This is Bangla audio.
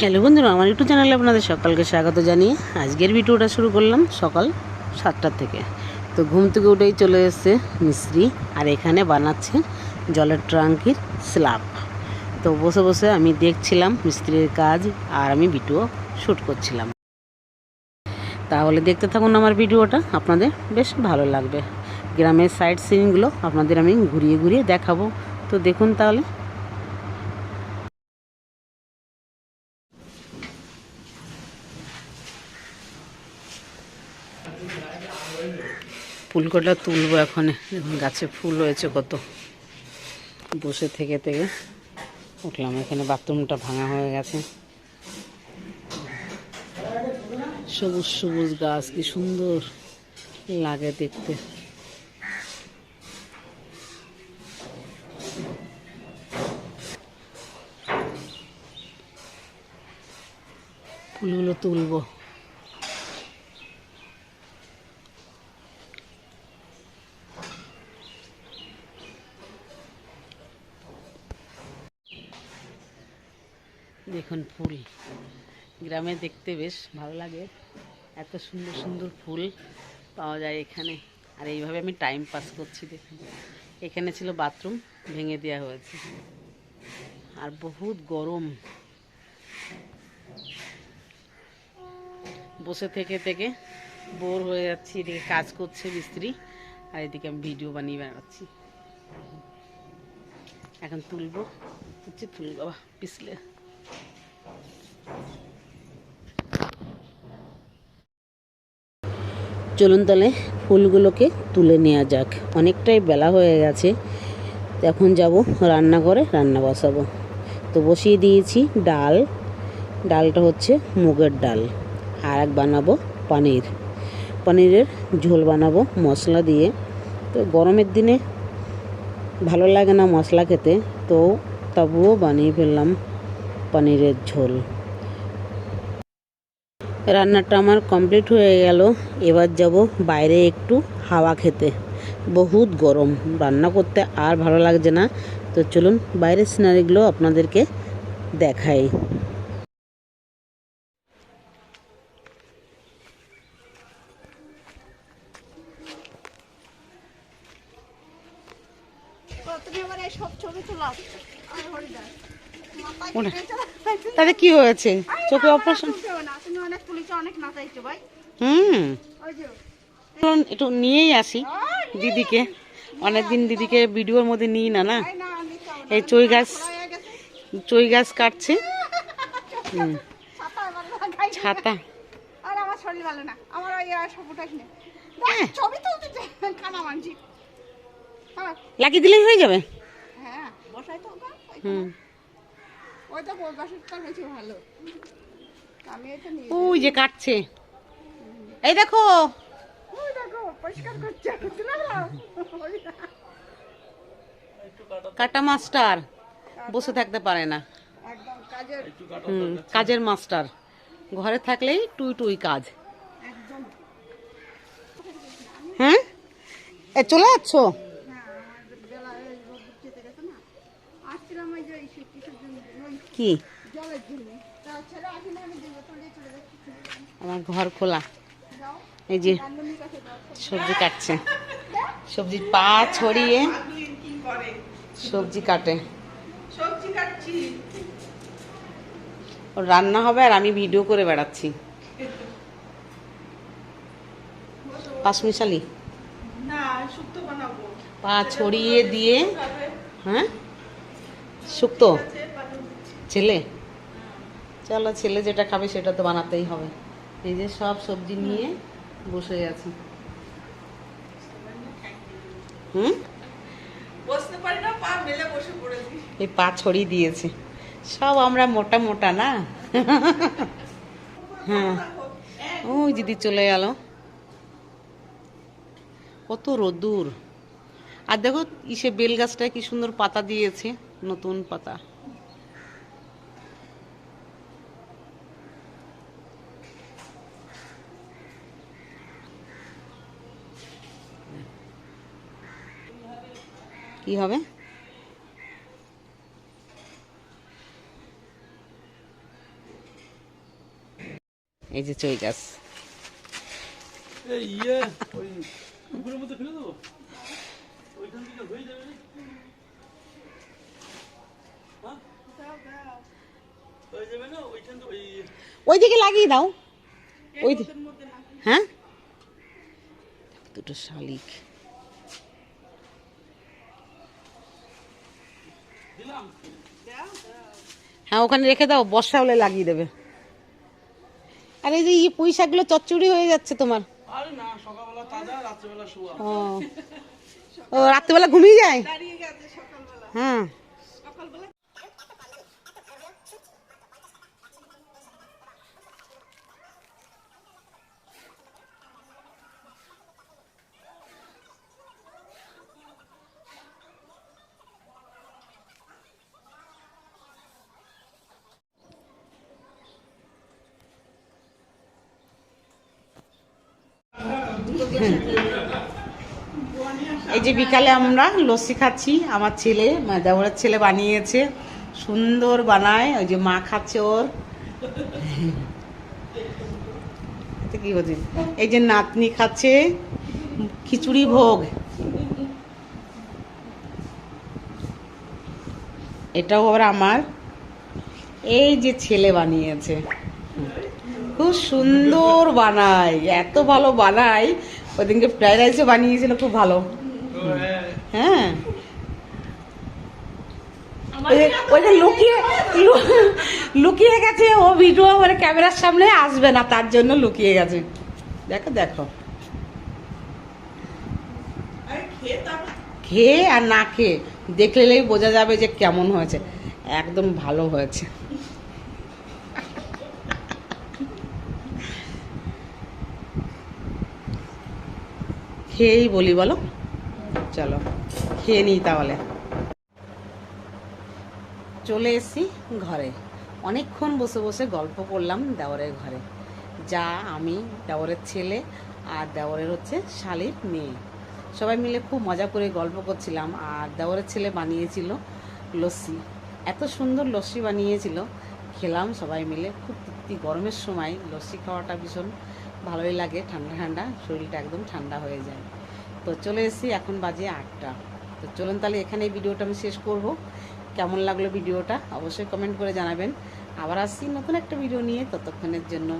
হ্যালো বন্ধুরা, আমার ইউটিউব চ্যানেলে আপনাদের সকালকে স্বাগত জানিয়ে আজকের ভিডিওটা শুরু করলাম সকাল সাতটার থেকে। তো ঘুম থেকে উঠেই চলে এসছে মিস্ত্রি আর এখানে বানাচ্ছে জলের ট্রাঙ্কির স্ল্যাব। তো বসে বসে আমি দেখছিলাম মিস্ত্রির কাজ আর আমি ভিডিও শ্যুট করছিলাম। তাহলে দেখতে থাকুন আমার ভিডিওটা, আপনাদের বেশ ভালো লাগবে। গ্রামের সাইড সিনগুলো আপনাদের আমি ঘুরিয়ে ঘুরিয়ে দেখাবো। তো দেখুন তাহলে ফুলকটা তুলবো এখন। দেখুন গাছে ফুল হয়েছে কত। বসে থেকে থেকে উঠলাম। এখানে বাথরুমটা ভাঙা হয়ে গেছে। সবুজ সবুজ গাছ, কি সুন্দর লাগে দেখতে। ফুলগুলো তুলবো। দেখুন ফুল। গ্রামে দেখতে বেশ ভালো লাগে। এত সুন্দর সুন্দর ফুল পাওয়া যায় এখানে। আর এইভাবে আমি টাইম পাস করছি, দেখুন। এখানে ছিল বাথরুম ভেঙে দেওয়া হয়েছে। আর বহুত গরম। বসে থেকে থেকে বোর হয়ে যাচ্ছি, এদিকে কাজ করছে মিস্ত্রি, আর এদিকে আমি ভিডিও বানিয়ে বেড়াচ্ছি এখন তুলবো হচ্ছে তুলবো বাবা পিছলে চলুন তাহলে ফুলগুলোকে তুলে নেওয়া যাক। অনেকটাই বেলা হয়ে গেছে। এখন যাব রান্নাঘরে রান্না বসাবো। তো বসিয়ে দিয়েছি ডাল। ডালটা হচ্ছে মুগের ডাল। আর এক বানাবো পনির। পনিরের ঝোল বানাবো মশলা দিয়ে। তো গরমের দিনে ভালো লাগে না মশলা খেতে। তো তবুও বানিয়ে ফেললাম। পনিরের ঝোল। রান্নাটা আমার কমপ্লিট হয়ে গেল। এবার যাব বাইরে একটু হাওয়া খেতে। বহুত গরম, রান্না করতে আর ভালো লাগছে না। তো চলুন বাইরের সিনারিগুলো আপনাদেরকে দেখাই। এই সব ছবি তোলা? তাতে কি হয়েছে? চোখে অপারেশন হুম। একটু নিয়েই আসি দিদিকে। অনেকদিন দিদিকে ভিডিওর মধ্যে নিই না না? এই চই গাছ চই গাছ কাটছে। ছাতা হ্যাঁ। হ্যাঁ। লাগিয়ে দিলেই হয়ে যাবে। হ্যাঁ বসাই তো ওটা ওই- হুম ওই তো ওই বাসরটা বেশি ভালো। আমি এটা নিয়ে ওই যে কাটছে। এই দেখো। ওই দেখো পরিষ্কার করছে। কাটা মাস্টার। বসে থাকতে পারে না। কাজের মাস্টার। ঘরে থাকলেই টুই টুই কাজ। হ্যাঁ? এ চলে যাচ্ছ না আমার বেলা এই রোদ উঠতে গেছে না আসছিলাম ওই যে এই সে- কিসের জন্য ওই কি জলের জন্য তা ছেলে আসলে আমি দিয়ে বোতল দিয়ে চলে যাচ্ছি আমার ঘর খোলা। এই যে সবজি কাটছে। সবজির পা ছড়িয়ে সবজি কাটে। ওর রান্না হবে আর আমি ভিডিও করে বেড়াচ্ছি। পাঁচমিশালি পা ছড়িয়ে দিয়ে হ্যাঁ? শুক্তো? ছেলে? চলো ছেলে যেটা খাবে সেটা তো বানাতেই হবে। এই যে সব সবজি নিয়ে বসে আছি। হুম? বসতে পারি না পা মেলে বসে পড়েছি। এই পা ছড়িয়ে দিয়েছে। সব আমরা মোটা মোটা না? হ্যাঁ। ওই দিদি চলে গেল। কত রোদ্দুর। আর দেখো ইসে বেল গাছটায় কি সুন্দর পাতা দিয়েছে নতুন পাতা। কি হবে? এই যে চই গাছ। ইয়ে হয়ে ওইদিকে লাগিয়ে দাও। ওই হ্যাঁ? দুটো শালিক। হ্যাঁ ওখানে রেখে দাও বর্ষা হলে লাগিয়ে দেবে। আর এই যে ইয়ে পুঁই শাকগুলো চচ্চড়ি হয়ে যাচ্ছে তোমার। আরে না সকালবেলা তাজা রাতবেলা শুয়া। ও। ও রাত্রেবেলা ঘুমিয়ে যায়? দাঁড়িয়ে গেছে সকালবেলা। হ্যাঁ। এই যে বিকালে আমরা লস্যি খাচ্ছি, আমার ছেলে দেওরের ছেলে বানিয়েছে, সুন্দর বানায়, ওই যে মা খাচ্ছে ওর। কি হচ্ছে? এই যে নাতনি খাচ্ছে, খিচুড়ি ভোগ। এটাও আবার আমার। এই যে ছেলে বানিয়েছে। খুব সুন্দর বানায় এত ভালো বানায়। ওদিনকে ফ্রাইড রাইসও বানিয়েছিল খুব ভালো। হ্যাঁ। ওই যে- লুকিয়ে লুকিয়ে গেছে ও ভিডিও মানে ক্যামেরার সামনে আসবে না তার জন্য লুকিয়ে গেছে। দেখো দেখো। খেয়ে আর না খেয়ে দেখলেই বোঝা যাবে যে কেমন হয়েছে। একদম ভালো হয়েছে। খেয়েই বলি, বলো। চলো, খেয়ে নিই তাহলে। চলে এসেছি ঘরে। অনেকক্ষণ বসে বসে গল্প করলাম দেওরের ঘরে। যা, আমি, দেওরের ছেলে আর দেওরের হচ্ছে শালির মেয়ে। সবাই মিলে খুব মজা করে গল্প করছিলাম আর দেওরের ছেলে বানিয়েছিল লস্যি। এত সুন্দর লস্যি বানিয়েছিল, খেলাম সবাই মিলে। খুব তৃপ্তি, গরমের সময় লস্যি খাওয়াটা ভীষণ ভালোই লাগে ঠান্ডা ঠান্ডা, শরীরটা একদম ঠান্ডা হয়ে যায়। তো চলে এসেছি, এখন বাজে আটটা। তো চলুন তাহলে এখানেই ভিডিওটা আমি শেষ করব। কেমন লাগল ভিডিওটা? অবশ্যই কমেন্ট করে জানাবেন। আবার আসছি নতুন একটা ভিডিও নিয়ে, ততক্ষণের জন্য।